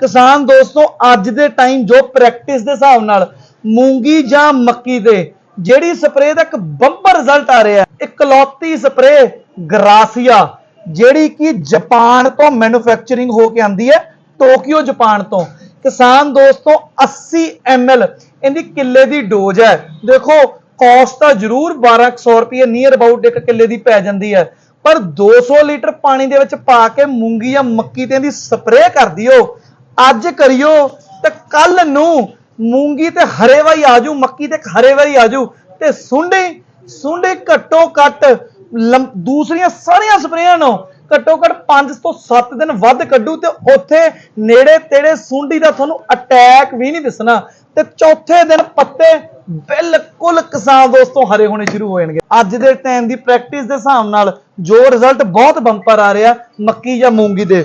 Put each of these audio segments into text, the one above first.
ਕਿਸਾਨ ਦੋਸਤੋ, ਅੱਜ ਦੇ ਟਾਈਮ ਜੋ ਪ੍ਰੈਕਟਿਸ ਦੇ ਹਿਸਾਬ ਨਾਲ ਮੂੰਗੀ ਜਾਂ ਮੱਕੀ ਤੇ ਜਿਹੜੀ ਸਪਰੇਅ ਦਾ ਇੱਕ ਬੰਪਰ ਰਿਜ਼ਲਟ ਆ ਰਿਹਾ ਇਕਲੌਤੀ ਸਪਰੇਅ ਗਰਾਸੀਆ, ਜਿਹੜੀ ਕਿ ਜਾਪਾਨ ਤੋਂ ਮੈਨੂਫੈਕਚਰਿੰਗ ਹੋ ਕੇ ਆਂਦੀ ਹੈ, ਟੋਕੀਓ ਜਾਪਾਨ ਤੋਂ। ਕਿਸਾਨ ਦੋਸਤੋ 80 ml ਇਹਦੀ ਕਿੱਲੇ ਦੀ ਡੋਜ਼ ਹੈ। ਦੇਖੋ ਕਾਸਟ ਤਾਂ ਜ਼ਰੂਰ 1200 ਰੁਪਏ ਨੀਅਰ ਅਬਾਊਟ ਇੱਕ ਕਿੱਲੇ ਦੀ ਪੈ ਜਾਂਦੀ ਹੈ। ਪਰ 200 ਲੀਟਰ ਪਾਣੀ ਦੇ ਵਿੱਚ ਪਾ ਕੇ ਮੂੰਗੀ ਜਾਂ ਮੱਕੀ ਤੇ ਇਹਦੀ ਸਪਰੇਅ ਕਰ ਦਿਓ। ਅੱਜ ਕਰਿਓ ਤੇ ਕੱਲ ਨੂੰ ਮੂੰਗੀ ਤੇ ਹਰੇ ਵਾਈ ਆਜੂ ਮੱਕੀ ਤੇ ਹਰੇ ਵਾਈ ਆਜੂ ਤੇ ਸੁੰਡੀ ਸੁੰਡੀ ਘੱਟੋ ਘੱਟ ਲੰਮ- ਦੂਸਰੀਆਂ ਸਾਰੀਆਂ ਸਪਰੇਆਂ ਨੂੰ ਘੱਟੋ ਘੱਟ 5 ਤੋਂ 7 ਦਿਨ ਵੱਧ ਕੱਢੂ ਤੇ ਉੱਥੇ ਨੇੜੇ ਤੇੜੇ ਸੁੰਡੀ ਦਾ ਤੁਹਾਨੂੰ ਅਟੈਕ ਵੀ ਨਹੀਂ ਦਿਸਣਾ ਤੇ ਚੌਥੇ ਦਿਨ ਪੱਤੇ ਬਿਲਕੁਲ ਕਿਸਾਨ ਦੋਸਤੋ ਹਰੇ ਹੋਣੇ ਸ਼ੁਰੂ ਹੋ ਜਾਣਗੇ। ਅੱਜ ਦੇ ਟਾਈਮ ਦੀ ਪ੍ਰੈਕਟਿਸ ਦੇ ਹਿਸਾਬ ਨਾਲ ਜੋ ਰਿਜ਼ਲਟ ਬਹੁਤ ਬੰਪਰ ਆ ਰਿਹਾ, ਮੱਕੀ ਜਾਂ ਮੂੰਗੀ ਦੇ।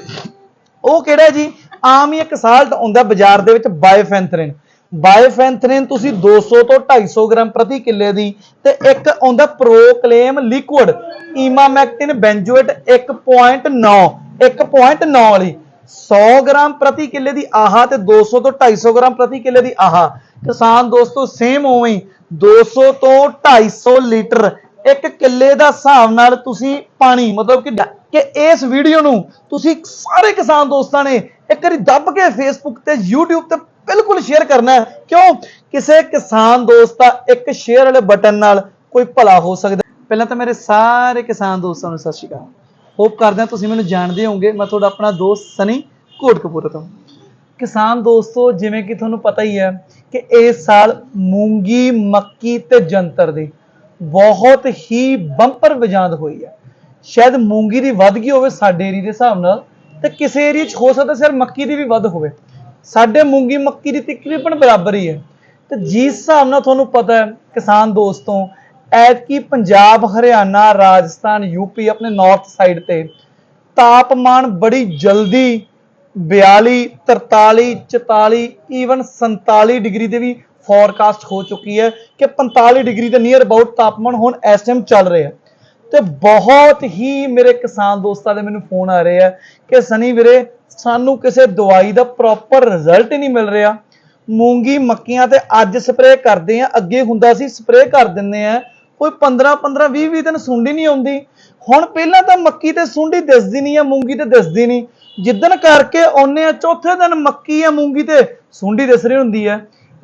ਉਹ ਕਿਹੜਾ ਜੀ? ਆਮ ਹੀ ਇੱਕ ਸਾਲਟ ਆਉਂਦਾ ਬਾਜ਼ਾਰ ਦੇ ਵਿੱਚ ਬਾਇਓਫੈਂਥਰਿਨ। ਬਾਇਓਫੈਂਥਰਿਨ ਤੁਸੀਂ 200 ਤੋਂ 250 ਗ੍ਰਾਮ ਪ੍ਰਤੀ ਕਿੱਲੇ ਦੀ ਤੇ ਇੱਕ ਆਉਂਦਾ ਪ੍ਰੋਕਲੇਮ ਲਿਕੁਇਡ, ਈਮਾਮੈਕਟਿਨ ਬੈਂਜੋਏਟ 1.9 1.9 ਵਾਲੀ। 100 ਗ੍ਰਾਮ ਪ੍ਰਤੀ ਕਿੱਲੇ ਦੀ ਆਹਾ ਤੇ 200 ਤੋਂ 250 ਗ੍ਰਾਮ ਪ੍ਰਤੀ ਕਿੱਲੇ ਦੀ ਆਹਾ। ਕਿਸਾਨ ਦੋਸਤੋ ਸੇਮ ਉਵੇਂ ਹੀ 200 ਤੋਂ 250 ਲੀਟਰ ਇੱਕ ਕਿੱਲੇ ਦਾ ਹਿਸਾਬ ਨਾਲ ਤੁਸੀਂ ਪਾਣੀ, ਮਤਲਬ ਕਿ ਕਿ ਇਸ ਵੀਡੀਓ ਨੂੰ ਤੁਸੀਂ ਸਾਰੇ ਕਿਸਾਨ ਦੋਸਤਾਂ ਨੇ ਇੱਕ ਵਾਰੀ ਦੱਬ ਕੇ ਫੇਸਬੁੱਕ ਤੇ, YouTube ਤੇ ਬਿਲਕੁਲ ਸ਼ੇਅਰ ਕਰਨਾ ਕਿਉਂ? ਕਿਸੇ ਕਿਸਾਨ ਦੋਸਤ ਦਾ ਇੱਕ ਸ਼ੇਅਰ ਵਾਲੇ ਬਟਨ ਨਾਲ ਕੋਈ ਭਲਾ ਹੋ ਸਕਦਾ ਪਹਿਲਾਂ ਤਾਂ ਮੇਰੇ ਸਾਰੇ ਕਿਸਾਨ ਦੋਸਤਾਂ ਨੂੰ ਸਤਿ ਸ਼੍ਰੀ ਅਕਾਲ। ਹੋਪ ਕਰਦੇ ਹਾਂ ਤੁਸੀਂ ਮੈਨੂੰ ਜਾਣਦੇ ਹੋਵੋਗੇ। ਮੈਂ ਤੁਹਾਡਾ ਆਪਣਾ ਦੋਸਤ ਸਨੀ ਕੋਟਕਪੂਰਾ ਤੋਂ। ਕਿਸਾਨ ਦੋਸਤੋ, ਜਿਵੇਂ ਕਿ ਤੁਹਾਨੂੰ ਪਤਾ ਹੀ ਹੈ ਕਿ ਇਸ ਸਾਲ ਮੂੰਗੀ, ਮੱਕੀ ਤੇ ਜੰਤਰ ਦੀ ਬਹੁਤ ਹੀ ਬੰਪਰ ਵਜਾਂਦ ਹੋਈ ਹੈ ਸ਼ਾਇਦ ਮੂੰਗੀ ਦੀ ਵੱਧ ਗਈ ਹੋਵੇ ਸਾਡੇ ਏਰੀਆ ਦੇ ਹਿਸਾਬ ਨਾਲ, ਤੇ ਕਿਸੇ ਏਰੀਆ 'ਚ ਹੋ ਸਕਦਾ ਸਿਰ ਮੱਕੀ ਦੀ ਵੀ ਵੱਧ ਹੋਵੇ। ਸਾਡੇ ਮੂੰਗੀ ਮੱਕੀ ਦੀ ਤਕਰੀਬਨ ਬਰਾਬਰ ਹੀ ਹੈ। ਤੇ ਜਿਸ ਹਿਸਾਬ ਨਾਲ ਤੁਹਾਨੂੰ ਪਤਾ ਹੈ, ਕਿਸਾਨ ਦੋਸਤੋ, ਐਤਕੀ ਪੰਜਾਬ, ਹਰਿਆਣਾ, ਰਾਜਸਥਾਨ ਯੂਪੀ ਆਪਣੇ ਨਾਰਥ ਸਾਈਡ ਤੇ ਤਾਪਮਾਨ ਬੜੀ ਜਲਦੀ 42 43 44 ਈਵਨ 47 ਡਿਗਰੀ ਦੇ ਵੀ ਫੋਰਕਾਸਟ ਹੋ ਚੁੱਕੀ ਹੈ ਕਿ 45 ਡਿਗਰੀ ਦੇ ਨੀਅਰ ਅਬਾਊਟ ਤਾਪਮਾਨ ਹੁਣ ਇਸ ਟਾਈਮ ਚੱਲ ਰਿਹਾ ਤੇ ਬਹੁਤ ਹੀ ਮੇਰੇ ਕਿਸਾਨ ਦੋਸਤਾਂ ਦੇ ਮੈਨੂੰ ਫੋਨ ਆ ਰਹੇ ਆ ਕਿ ਸਨੀ ਵੀਰੇ, ਸਾਨੂੰ ਕਿਸੇ ਦਵਾਈ ਦਾ ਪ੍ਰੋਪਰ ਰਿਜ਼ਲਟ ਹੀ ਨਹੀਂ ਮਿਲ ਰਿਹਾ। ਮੂੰਗੀ, ਮੱਕੀਆਂ ਤੇ ਅੱਜ ਸਪਰੇਅ ਕਰਦੇ ਆ, ਅੱਗੇ ਹੁੰਦਾ ਸੀ ਸਪਰੇਅ ਕਰ ਦਿੰਦੇ ਆ। ਕੋਈ 15 15 20 20 ਦਿਨ ਸੁੰਡੀ ਨਹੀਂ ਆਉਂਦੀ। ਹੁਣ ਪਹਿਲਾਂ ਤਾਂ ਮੱਕੀ ਤੇ ਸੁੰਡੀ ਦਿਸਦੀ ਨਹੀਂ ਆ, ਮੂੰਗੀ ਤੇ ਦਿਸਦੀ ਨਹੀਂ। ਜਿੱਦਣ ਕਰਕੇ ਆਉਨੇ ਆ, ਚੌਥੇ ਦਿਨ ਮੱਕੀ ਆ, ਮੂੰਗੀ ਤੇ ਸੁੰਡੀ ਦਿਸ ਰਹੀ ਹੁੰਦੀ ਹੈ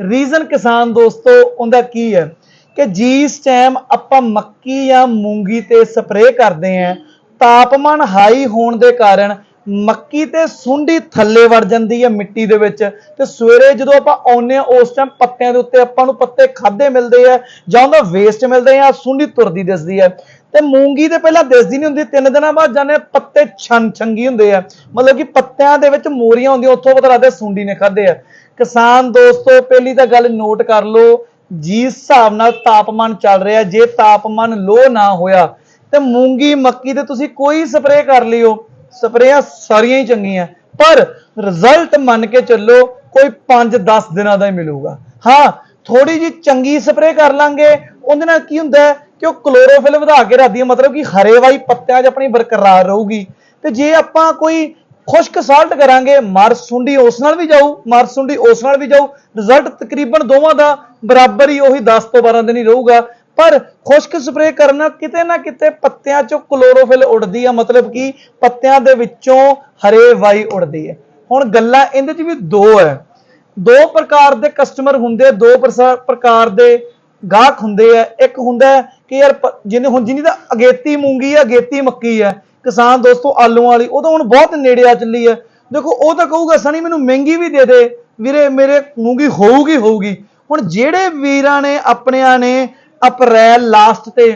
ਰੀਜ਼ਨ ਕਿਸਾਨ ਦੋਸਤੋ, ਉਹਦਾ ਕੀ ਹੈ? ਕਿ ਜਿਸ ਟਾਈਮ ਆਪਾਂ ਮੱਕੀ ਜਾਂ ਮੂੰਗੀ ਤੇ ਸਪਰੇਅ ਕਰਦੇ ਆਂ ਤਾਪਮਾਨ ਹਾਈ ਹੋਣ ਦੇ ਕਾਰਨ ਮੱਕੀ ਤੇ ਸੁੰਡੀ ਥੱਲੇ ਵੜ ਜਾਂਦੀ ਹੈ ਮਿੱਟੀ ਦੇ ਵਿੱਚ। ਤੇ ਸਵੇਰੇ ਜਦੋਂ ਆਪਾਂ ਆਉਂਦੇ ਆ ਉਸ ਟਾਈਮ ਪੱਤਿਆਂ ਦੇ ਉੱਤੇ ਆਪਾਂ ਨੂੰ ਪੱਤੇ ਖਾਦੇ ਮਿਲਦੇ ਆ, ਜਾਂ ਉਹਦਾ ਵੇਸਟ ਮਿਲਦੇ ਆ, ਸੁੰਡੀ ਤੁਰਦੀ ਦਿਸਦੀ ਹੈ। ਤੇ ਮੂੰਗੀ ਤੇ ਪਹਿਲਾਂ ਦਿਸਦੀ ਨਹੀਂ ਹੁੰਦੀ, ਤਿੰਨ ਦਿਨਾਂ ਬਾਅਦ ਜਾਣੇ ਪੱਤੇ ਛੰ ਛੰਗੀ ਹੁੰਦੇ ਆ। ਮਤਲਬ ਕਿ ਪੱਤਿਆਂ ਦੇ ਵਿੱਚ ਮੋਰੀਆਂ ਹੁੰਦੀਆਂ, ਉੱਥੋਂ ਪਤਾ ਲੱਗਦਾ ਸੁੰਡੀ ਨੇ ਖਾਦੇ ਆ। ਕਿਸਾਨ ਦੋਸਤੋ, ਪਹਿਲੀ ਤਾਂ ਗੱਲ ਨੋਟ ਕਰ ਲਓ, ਜਿਸ ਹਿਸਾਬ ਨਾਲ ਤਾਪਮਾਨ ਚੱਲ ਰਿਹਾ, ਜੇ ਤਾਪਮਾਨ ਲੋ ਨਾ ਹੋਇਆ, ਤੇ ਮੂੰਗੀ ਮੱਕੀ ਤੇ ਤੁਸੀਂ ਕੋਈ ਸਪਰੇਅ ਕਰ ਲਿਓ। ਸਪਰੇਆਂ ਸਾਰੀਆਂ ਹੀ ਚੰਗੀਆਂ, ਪਰ ਰਿਜ਼ਲਟ ਮੰਨ ਕੇ ਚੱਲੋ, ਕੋਈ 5-10 ਦਿਨਾਂ ਦਾ ਹੀ ਮਿਲੂਗਾ। ਹਾਂ ਥੋੜੀ ਜੀ ਚੰਗੀ ਸਪਰੇਅ ਕਰ ਲਾਂਗੇ, ਉਹਦੇ ਨਾਲ ਕੀ ਹੁੰਦਾ ਕਿ ਉਹ ਕਲੋਰੋਫਿਲ ਵਧਾ ਕੇ ਰੱਖਦੀ ਹੈ ਮਤਲਬ ਕਿ ਹਰੇਵਾਈ ਪੱਤਿਆਂ 'ਚ ਆਪਣੀ ਬਰਕਰਾਰ ਰਹੂਗੀ। ਤੇ ਜੇ ਆਪਾਂ ਕੋਈ ਖੁਸ਼ਕ ਸਾਲਟ ਕਰਾਂਗੇ ਮਰ ਸੁੰਡੀ ਉਸ ਨਾਲ ਵੀ ਜਾਊ ਮਰ ਸੁੰਡੀ ਉਸ ਨਾਲ ਵੀ ਜਾਊ ਰਿਜ਼ਲਟ ਤਕਰੀਬਨ ਦੋਵਾਂ ਦਾ ਬਰਾਬਰ ਹੀ ਉਹੀ 10 ਤੋਂ 12 ਦਿਨ ਹੀ ਰਹੂਗਾ। ਪਰ ਖੁਸ਼ਕ ਸਪਰੇਅ ਕਰਨਾ ਕਿਤੇ ਨਾ ਕਿਤੇ ਪੱਤਿਆਂ 'ਚੋਂ ਕਲੋਰੋਫਿਲ ਉੱਡਦੀ ਆ, ਮਤਲਬ ਕਿ ਪੱਤਿਆਂ ਦੇ ਵਿੱਚੋਂ ਹਰੇ ਵਾਈ ਉੱਡਦੀ ਹੈ। ਹੁਣ ਗੱਲਾਂ ਇਹਦੇ 'ਚ ਵੀ ਦੋ ਹੈ। ਦੋ ਪ੍ਰਕਾਰ ਦੇ ਕਸਟਮਰ ਹੁੰਦੇ ਦੋ ਪ੍ਰਸਾ- ਪ੍ਰਕਾਰ ਦੇ ਗਾਹਕ ਹੁੰਦੇ ਆ। ਇੱਕ ਹੁੰਦਾ ਕਿ ਯਾਰ ਪ- ਜਿਹਨੇ ਹੁਣ ਜਿਹਨੀ ਤਾਂ ਅਗੇਤੀ ਮੂੰਗੀ ਆ, ਅਗੇਤੀ ਮੱਕੀ ਹੈ ਕਿਸਾਨ ਦੋਸਤੋ, ਆਲੂਆਂ ਵਾਲੀ, ਉਹ ਤਾਂ ਹੁਣ ਬਹੁਤ ਨੇੜੇ ਆ ਚੱਲੀ ਹੈ। ਦੇਖੋ, ਉਹ ਤਾਂ ਕਹੂਗਾ ਸਣੀ ਮੈਨੂੰ ਮਹਿੰਗੀ ਵੀ ਦੇ ਦੇ। ਵੀਰੇ, ਮੇਰੇ ਮੂੰਗੀ ਹੋਊਗੀ ਹੋਊਗੀ। ਹੁਣ ਜਿਹੜੇ ਵੀਰਾਂ ਨੇ ਆਪਣਿਆਂ ਨੇ ਅਪ੍ਰੈਲ ਲਾਸਟ ਤੇ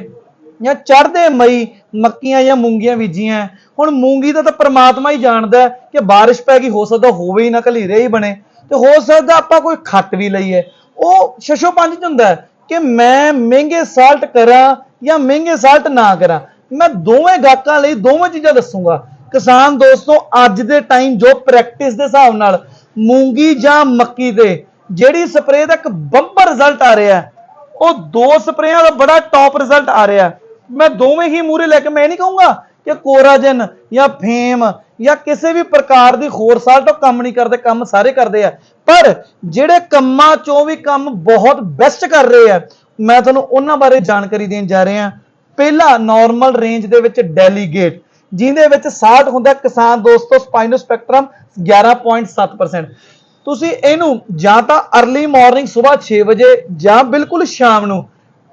ਜਾਂ ਚੜ੍ਹਦੇ ਮਈ ਮੱਕੀਆਂ ਜਾਂ ਮੂੰਗੀਆਂ ਬੀਜੀਆਂ, ਹੁਣ ਮੂੰਗੀ ਦਾ ਤਾਂ ਪ੍ਰਮਾਤਮਾ ਹੀ ਜਾਣਦਾ ਕਿ ਬਾਰਿਸ਼ ਪੈ ਗਈ, ਹੋ ਸਕਦਾ ਹੋਵੇ ਹੀ ਨਾ, ਘਲੀਰੇ ਹੀ ਬਣੇ। ਤੇ ਹੋ ਸਕਦਾ ਆਪਾਂ ਕੋਈ ਖੱਟ ਵੀ ਲਈਏ। ਉਹ ਸ਼ਸ਼ੋ ਪੰਜ ਚ ਹੁੰਦਾ ਕਿ ਮੈਂ ਮਹਿੰਗੇ ਸਾਲਟ ਕਰਾਂ ਜਾਂ ਮਹਿੰਗੇ ਸਾਲਟ ਨਾ ਕਰਾਂ। ਮੈਂ ਦੋਵੇਂ ਗਾਹਕਾਂ ਲਈ ਦੋਵੇਂ ਚੀਜ਼ਾਂ ਦੱਸੂਗਾ। ਕਿਸਾਨ ਦੋਸਤੋ, ਅੱਜ ਦੇ ਟਾਈਮ ਜੋ ਪ੍ਰੈਕਟਿਸ ਦੇ ਹਿਸਾਬ ਨਾਲ ਮੂੰਗੀ ਜਾਂ ਮੱਕੀ ਤੇ ਜਿਹੜੀ ਸਪਰੇਅ ਦਾ ਇੱਕ ਬੰਪਰ ਰਿਜ਼ਲਟ ਆ ਰਿਹਾ ਉਹ ਦੋ ਸਪਰੇਆਂ ਦਾ ਬੜਾ ਟੌਪ ਰਿਜ਼ਲਟ ਆ ਰਿਹਾ ਮੈਂ ਦੋਵੇਂ ਹੀ ਮੂਰੇ ਲੈ ਕੇ ਮੈਂ ਇਹ ਨਹੀਂ ਕਹੂੰਗਾ ਕਿ ਕੋਰਾਜਨ ਜਾਂ ਫੇਮ ਜਾਂ ਕਿਸੇ ਵੀ ਪ੍ਰਕਾਰ ਦੀ ਹੋਰ ਸਾਲਟ ਉਹ ਕੰਮ ਨਹੀਂ ਕਰਦੇ, ਕੰਮ ਸਾਰੇ ਕਰਦੇ ਆ। ਪਰ ਜਿਹੜੇ ਕੰਮਾਂ ਚੋਂ ਵੀ ਕੰਮ ਬਹੁਤ ਬੈਸਟ ਕਰ ਰਹੇ ਆ, ਮੈਂ ਤੁਹਾਨੂੰ ਉਹਨਾਂ ਬਾਰੇ ਜਾਣਕਾਰੀ ਦੇਣ ਜਾ ਰਿਹਾ ਪਹਿਲਾ ਨਾਰਮਲ ਰੇਂਜ ਦੇ ਵਿੱਚ ਡੈਲੀਗੇਟ ਜਿਹਦੇ ਵਿੱਚ ਸਾਲਟ ਹੁੰਦਾ ਕਿਸਾਨ ਦੋਸਤੋ ਸਪਾਈਨੋਸਪੈਕਟਰਮ 11.7% ਤੁਸੀਂ ਇਹਨੂੰ ਜਾਂ ਤਾਂ अर्ਲੀ ਮਾਰਨਿੰਗ ਸਵੇਰ 6 ਵਜੇ ਜਾਂ ਬਿਲਕੁਲ ਸ਼ਾਮ ਨੂੰ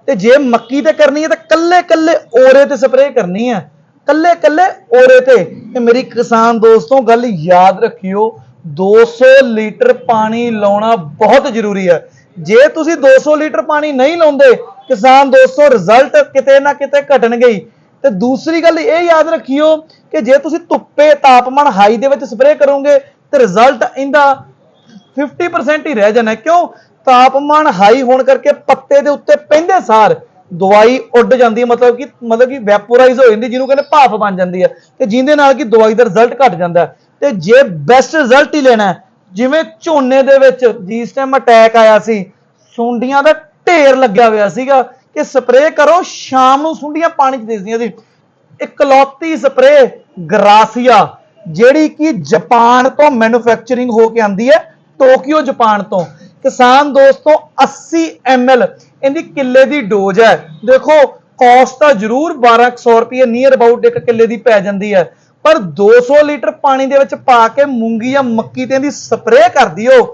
ਤੇ ਜੇ ਮੱਕੀ ਤੇ ਕਰਨੀ ਹੈ ਤਾਂ ਕੱਲੇ ਕੱਲੇ ਓਰੇ ਤੇ ਸਪਰੇਅ ਕਰਨੀ ਹੈ। ਕੱਲੇ ਕੱਲੇ ਓਰੇ ਤੇ। ਤੇ ਮੇਰੀ ਕਿਸਾਨ ਦੋਸਤੋ, ਗੱਲ ਯਾਦ ਰੱਖਿਓ 200 ਲੀਟਰ ਪਾਣੀ ਲਾਉਣਾ ਬਹੁਤ ਜ਼ਰੂਰੀ ਹੈ। ਜੇ ਤੁਸੀਂ 200 ਲੀਟਰ ਪਾਣੀ ਨਹੀਂ ਲਾਉਂਦੇ ਕਿਸਾਨ ਦੋਸਤੋ ਰਿਜ਼ਲਟ ਕਿਤੇ ਨਾ ਕਿਤੇ ਘਟਣਗੇ ਹੀ। ਤੇ ਦੂਸਰੀ ਗੱਲ ਇਹ ਯਾਦ ਰੱਖਿਓ ਕਿ ਜੇ ਤੁਸੀਂ ਧੁੱਪੇ ਤਾਪਮਾਨ ਹਾਈ ਦੇ ਵਿੱਚ ਸਪਰੇਅ ਕਰੋਗੇ, ਤੇ ਰਿਜ਼ਲਟ ਇਹਦਾ 50% ਹੀ ਰਹਿ ਜਾਣਾ। ਕਿਉਂ? ਤਾਪਮਾਨ ਹਾਈ ਹੋਣ ਕਰਕੇ ਪੱਤੇ ਦੇ ਉੱਤੇ ਪੈਂਦੇ ਸਾਰ ਦਵਾਈ ਉੱਡ ਜਾਂਦੀ ਹੈ। ਮਤਲਬ ਕਿ ਮਤਲਬ ਕਿ ਵੈਪੋਰਾਈਜ਼ ਹੋ ਜਾਂਦੀ, ਜਿਹਨੂੰ ਕਹਿੰਦੇ ਭਾਫ ਬਣ ਜਾਂਦੀ ਹੈ। ਤੇ ਜਿਹਦੇ ਨਾਲ ਕਿ ਦਵਾਈ ਦਾ ਰਿਜ਼ਲਟ ਘਟ ਜਾਂਦਾ ਤੇ ਜੇ ਬੈਸਟ ਰਿਜ਼ਲਟ ਹੀ ਲੈਣਾ ਜਿਵੇਂ ਝੋਨੇ ਦੇ ਵਿੱਚ, ਜਿਸ ਟਾਈਮ ਅਟੈਕ ਆਇਆ ਸੀ, ਸੁੰਡੀਆਂ ਦਾ ਢੇਰ ਲੱਗਿਆ ਹੋਇਆ ਸੀਗਾ ਕਿ ਸਪਰੇਅ ਕਰੋ, ਸ਼ਾਮ ਨੂੰ ਸੁੰਡੀਆਂ ਪਾਣੀ 'ਚ ਦਿਸਦੀਆਂ ਸੀ। ਇਕਲੌਤੀ ਸਪਰੇਅ ਗਰਾਸੀਆ, ਜਿਹੜੀ ਕਿ ਜਾਪਾਨ ਤੋਂ ਮੈਨੂਫੈਕਚਰਿੰਗ ਹੋ ਕੇ ਆਂਦੀ ਹੈ, ਟੋਕੀਓ ਜਾਪਾਨ ਤੋਂ। ਕਿਸਾਨ ਦੋਸਤੋ 80 ml ਇਹਦੀ ਕਿੱਲੇ ਦੀ ਡੋਜ਼ ਹੈ। ਦੇਖੋ ਕਾਸਟ ਤਾਂ ਜ਼ਰੂਰ 1200 ਰੁਪਏ ਨੀਅਰ ਅਬਾਊਟ ਇੱਕ ਕਿੱਲੇ ਦੀ ਪੈ ਜਾਂਦੀ ਹੈ। ਪਰ 200 ਲੀਟਰ ਪਾਣੀ ਦੇ ਵਿੱਚ ਪਾ ਕੇ ਮੂੰਗੀ ਜਾਂ ਮੱਕੀ ਤੇ ਇਹਦੀ ਸਪਰੇਅ ਕਰ ਦਿਓ।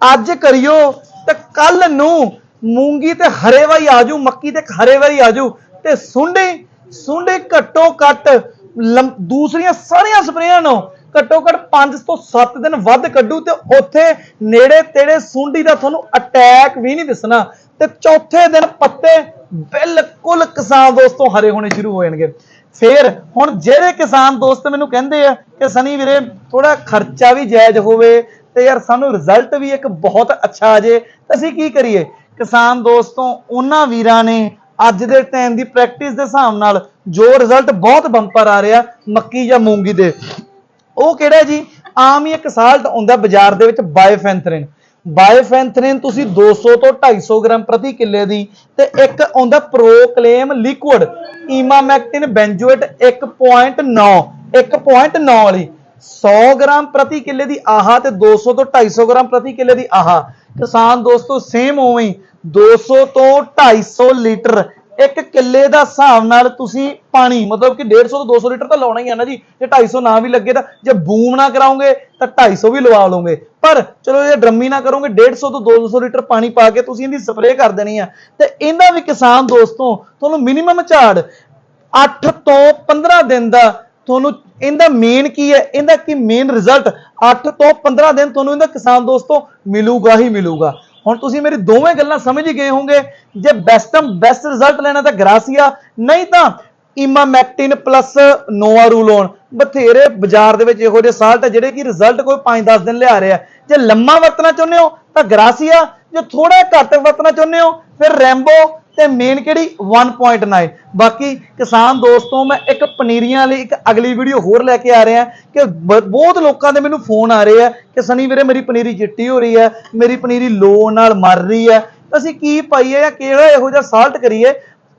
ਅੱਜ ਕਰਿਓ ਤੇ ਕੱਲ ਨੂੰ ਮੂੰਗੀ ਤੇ ਹਰੇ ਵਾਈ ਆਜੂ ਮੱਕੀ ਤੇ ਹਰੇ ਵਾਈ ਆਜੂ ਤੇ ਸੁੰਡੀ ਸੁੰਡੀ ਘੱਟੋ ਘੱਟ ਲੰਮ- ਦੂਸਰੀਆਂ ਸਾਰੀਆਂ ਸਪਰੇਆਂ ਨੂੰ ਘੱਟੋ ਘੱਟ 5 ਤੋਂ 7 ਦਿਨ ਵੱਧ ਕੱਢੂ ਤੇ ਉੱਥੇ ਨੇੜੇ ਤੇੜੇ ਸੁੰਡੀ ਦਾ ਤੁਹਾਨੂੰ ਅਟੈਕ ਵੀ ਨਹੀਂ ਦਿਸਣਾ ਤੇ ਚੌਥੇ ਦਿਨ ਪੱਤੇ ਬਿਲਕੁਲ ਕਿਸਾਨ ਦੋਸਤੋ ਹਰੇ ਹੋਣੇ ਸ਼ੁਰੂ ਹੋ ਜਾਣਗੇ। ਫੇਰ ਹੁਣ ਜਿਹੜੇ ਕਿਸਾਨ ਦੋਸਤ ਮੈਨੂੰ ਕਹਿੰਦੇ ਆ ਕਿ ਸਨੀ ਵੀਰੇ ਥੋੜਾ ਖਰਚਾ ਵੀ ਜਾਇਜ਼ ਹੋਵੇ ਤੇ ਯਾਰ ਸਾਨੂੰ ਰਿਜ਼ਲਟ ਵੀ ਇੱਕ ਬਹੁਤ ਅੱਛਾ ਆ ਜੇ ਅਸੀਂ ਕੀ ਕਰੀਏ? ਕਿਸਾਨ ਦੋਸਤੋਂ, ਉਹਨਾਂ ਵੀਰਾਂ ਨੇ ਅੱਜ ਦੇ ਟਾਈਮ ਦੀ ਪ੍ਰੈਕਟਿਸ ਦੇ ਹਿਸਾਬ ਨਾਲ ਜੋ ਰਿਜ਼ਲਟ ਬਹੁਤ ਬੰਪਰ ਆ ਰਿਹਾ, ਮੱਕੀ ਜਾਂ ਮੂੰਗੀ ਦੇ। ਉਹ ਕਿਹੜਾ ਜੀ? ਆਮ ਹੀ ਇੱਕ ਸਾਲਟ ਆਉਂਦਾ ਬਾਜ਼ਾਰ ਦੇ ਵਿੱਚ ਬਾਇਓਫੈਂਥਰਿਨ ਬਾਇਓਫੈਂਥਰਿਨ ਤੁਸੀਂ 200 ਤੋਂ 250 ਗ੍ਰਾਮ ਪ੍ਰਤੀ ਕਿੱਲੇ ਦੀ ਤੇ ਇੱਕ ਆਉਂਦਾ ਪ੍ਰੋਕਲੇਮ ਲਿਕੁਇਡ ਇਮਾਮੈਕਟਿਨ ਬੈਂਜੋਏਟ 1.9 1.9 ਵਾਲੀ। 100 ਗ੍ਰਾਮ ਪ੍ਰਤੀ ਕਿੱਲੇ ਦੀ ਆਹਾ ਤੇ 200 ਤੋਂ 250 ਗ੍ਰਾਮ ਪ੍ਰਤੀ ਕਿੱਲੇ ਦੀ ਆਹਾ। ਕਿਸਾਨ ਦੋਸਤੋ ਸੇਮ ਉਵੇਂ ਹੀ। 200 ਤੋਂ 250 ਲੀਟਰ। ਇੱਕ ਕਿੱਲੇ ਦਾ ਹਿਸਾਬ ਨਾਲ ਤੁਸੀਂ ਪਾਣੀ, ਮਤਲਬ ਕਿ 150 ਤੋਂ 200 ਲੀਟਰ ਤਾਂ ਲਾਉਣਾ ਹੀ ਆ ਨਾ ਜੀ। ਜੇ 250 ਨਾ ਵੀ ਲੱਗੇ ਤਾਂ, ਜੇ ਬੂਮ ਨਾ ਕਰਾਉਂਗੇ ਤਾਂ 250 ਵੀ ਲਵਾ ਲਓਗੇ ਪਰ ਚਲੋ, ਜੇ ਡਰਮੀ ਨਾ ਕਰੋਗੇ 150 ਤੋਂ 200 ਲੀਟਰ ਪਾਣੀ ਪਾ ਕੇ ਤੁਸੀਂ ਇਹਦੀ ਸਪਰੇਅ ਕਰ ਦੇਣੀ ਆ। ਤੇ ਇਹਨਾਂ ਵੀ ਕਿਸਾਨ ਦੋਸਤੋ, ਤੁਹਾਨੂੰ ਮਿਨੀਮਮ ਝਾੜ 8 ਤੋਂ 15 ਦਿਨ ਦਾ ਤੁਹਾਨੂੰ ਇਹਦਾ ਮੇਨ ਕੀ ਹੈ? ਇਹਦਾ ਕੀ ਮੇਨ ਰਿਜ਼ਲਟ 8 ਤੋਂ 15 ਦਿਨ ਤੁਹਾਨੂੰ ਇਹਦਾ ਕਿਸਾਨ ਦੋਸਤੋ ਮਿਲੂਗਾ ਹੀ ਮਿਲੂਗਾ। ਹੁਣ ਤੁਸੀਂ ਮੇਰੀ ਦੋਵੇਂ ਗੱਲਾਂ ਸਮਝ ਹੀ ਗਏ ਹੋਵੋਗੇ। ਜੇ ਬੈਸਟਮ ਬੈਸਟ ਰਿਜ਼ਲਟ ਲੈਣਾ ਤਾਂ ਗਰਾਸੀਆ, ਨਹੀਂ ਤਾਂ ਇਮਾਮੈਕਟਿਨ ਪਲੱਸ ਨੋਆਰੂਲੋਨ ਬਥੇਰੇ ਬਾਜ਼ਾਰ ਦੇ ਵਿੱਚ ਇਹੋ ਜਿਹੇ ਸਾਲਟ ਹੈ ਜਿਹੜੇ ਕਿ ਰਿਜ਼ਲਟ ਕੋਈ 5-10 ਦਿਨ ਲਿਆ ਰਿਹਾ। ਜੇ ਲੰਮਾ ਵਰਤਣਾ ਚਾਹੁੰਦੇ ਹੋ ਤਾਂ ਗਰਾਸੀਆ, ਜੇ ਥੋੜਾ ਘੱਟ ਵਰਤਣਾ ਚਾਹੁੰਦੇ ਹੋ, ਫਿਰ ਰੈਂਬੋ ਤੇ ਮੇਨ ਕਿਹੜੀ? 1.9 ਬਾਕੀ ਕਿਸਾਨ ਦੋਸਤੋ, ਮੈਂ ਇੱਕ ਪਨੀਰੀਆਂ ਲਈ ਇੱਕ ਅਗਲੀ ਵੀਡੀਓ ਹੋਰ ਲੈ ਕੇ ਆ ਰਿਹਾ ਕਿ ਬ- ਬਹੁਤ ਲੋਕਾਂ ਦੇ ਮੈਨੂੰ ਫੋਨ ਆ ਰਹੇ ਆ ਕਿ ਸਨੀ ਵੀਰੇ, ਮੇਰੀ ਪਨੀਰੀ ਚਿੱਟੀ ਹੋ ਰਹੀ ਹੈ, ਮੇਰੀ ਪਨੀਰੀ ਲੋ ਨਾਲ ਮਰ ਰਹੀ ਹੈ। ਅਸੀਂ ਕੀ ਪਾਈਏ ਜਾਂ ਕਿਹੜਾ ਇਹੋ ਜਿਹਾ ਸਾਲਟ ਕਰੀਏ?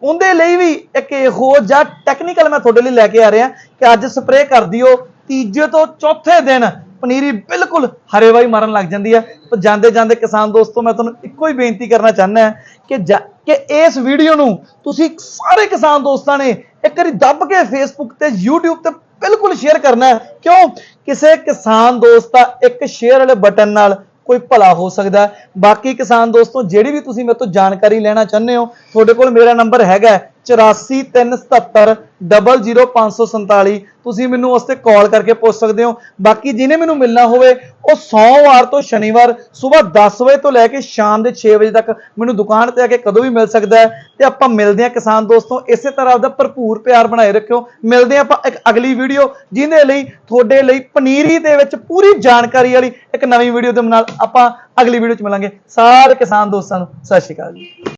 ਉਹਦੇ ਲਈ ਵੀ ਇੱਕ ਇਹੋ ਜਿਹਾ ਟੈਕਨੀਕਲ ਮੈਂ ਤੁਹਾਡੇ ਲਈ ਲੈ ਕੇ ਆ ਰਿਹਾ ਕਿ ਅੱਜ ਸਪਰੇਅ ਕਰ ਦਿਓ। ਤੀਜੇ ਤੋਂ ਚੌਥੇ ਦਿਨ ਪਨੀਰੀ ਬਿਲਕੁਲ ਹਰੇਵਾਈ ਮਾਰਨ ਲੱਗ ਜਾਂਦੀ ਹੈ ਪਰ ਜਾਂਦੇ ਜਾਂਦੇ ਕਿਸਾਨ ਦੋਸਤੋ, ਮੈਂ ਤੁਹਾਨੂੰ ਇੱਕੋ ਹੀ ਬੇਨਤੀ ਕਰਨਾ ਚਾਹੁੰਦਾ ਹਾਂ ਕਿ ਜਾ- ਕਿ ਇਸ ਵੀਡੀਓ ਨੂੰ ਤੁਸੀਂ ਸਾਰੇ ਕਿਸਾਨ ਦੋਸਤਾਂ ਨੇ ਇੱਕ ਵਾਰੀ ਦੱਬ ਕੇ ਫੇਸਬੁੱਕ ਤੇ, YouTube ਤੇ ਬਿਲਕੁਲ ਸ਼ੇਅਰ ਕਰਨਾ ਹੈ। ਕਿਉਂ? ਕਿਸੇ ਕਿਸਾਨ ਦੋਸਤ ਦਾ ਇੱਕ ਸ਼ੇਅਰ ਵਾਲੇ ਬਟਨ ਨਾਲ ਕੋਈ ਭਲਾ ਹੋ ਸਕਦਾ ਬਾਕੀ ਕਿਸਾਨ ਦੋਸਤੋ, ਜਿਹੜੀ ਵੀ ਤੁਸੀਂ ਮੇਰੇ ਤੋਂ ਜਾਣਕਾਰੀ ਲੈਣਾ ਚਾਹੁੰਦੇ ਹੋ, ਤੁਹਾਡੇ ਕੋਲ ਮੇਰਾ ਨੰਬਰ ਹੈਗਾ ਹੈ 843770 00547 ਤੁਸੀਂ ਮੈਨੂੰ ਉਸ ਤੇ ਕਾਲ ਕਰਕੇ ਪੁੱਛ ਸਕਦੇ ਹੋ। ਬਾਕੀ ਜਿਹਨੇ ਮੈਨੂੰ ਮਿਲਣਾ ਹੋਵੇ, ਉਹ ਸੋਮਵਾਰ ਤੋਂ ਸ਼ਨੀਵਾਰ ਸਵੇਰ 10 ਵਜੇ ਤੋਂ ਲੈ ਕੇ ਸ਼ਾਮ ਦੇ 6 ਵਜੇ ਤੱਕ ਮੈਨੂੰ ਦੁਕਾਨ ਤੇ ਆ ਕੇ ਕਦੋਂ ਵੀ ਮਿਲ ਸਕਦਾ ਹੈ। ਤੇ ਆਪਾਂ ਮਿਲਦੇ ਹਾਂ ਕਿਸਾਨ ਦੋਸਤੋ, ਇਸੇ ਤਰ੍ਹਾਂ ਆਪਦਾ ਭਰਪੂਰ ਪਿਆਰ ਬਣਾਏ ਰੱਖਿਓ। ਮਿਲਦੇ ਹਾਂ ਆਪਾਂ ਇੱਕ ਅਗਲੀ ਵੀਡੀਓ ਜਿਹਦੇ ਲਈ ਤੁਹਾਡੇ ਲਈ ਪਨੀਰੀ ਦੇ ਵਿੱਚ ਪੂਰੀ ਜਾਣਕਾਰੀ ਵਾਲੀ ਇੱਕ ਨਵੀਂ ਵੀਡੀਓ ਦੇ ਨਾਲ ਆਪਾਂ ਅਗਲੀ ਵੀਡੀਓ ਚ ਮਿਲਾਂਗੇ। ਸਾਰੇ ਕਿਸਾਨ ਦੋਸਤਾਂ ਨੂੰ ਸਤਿ ਸ਼੍ਰੀ ਅਕਾਲ ਜੀ।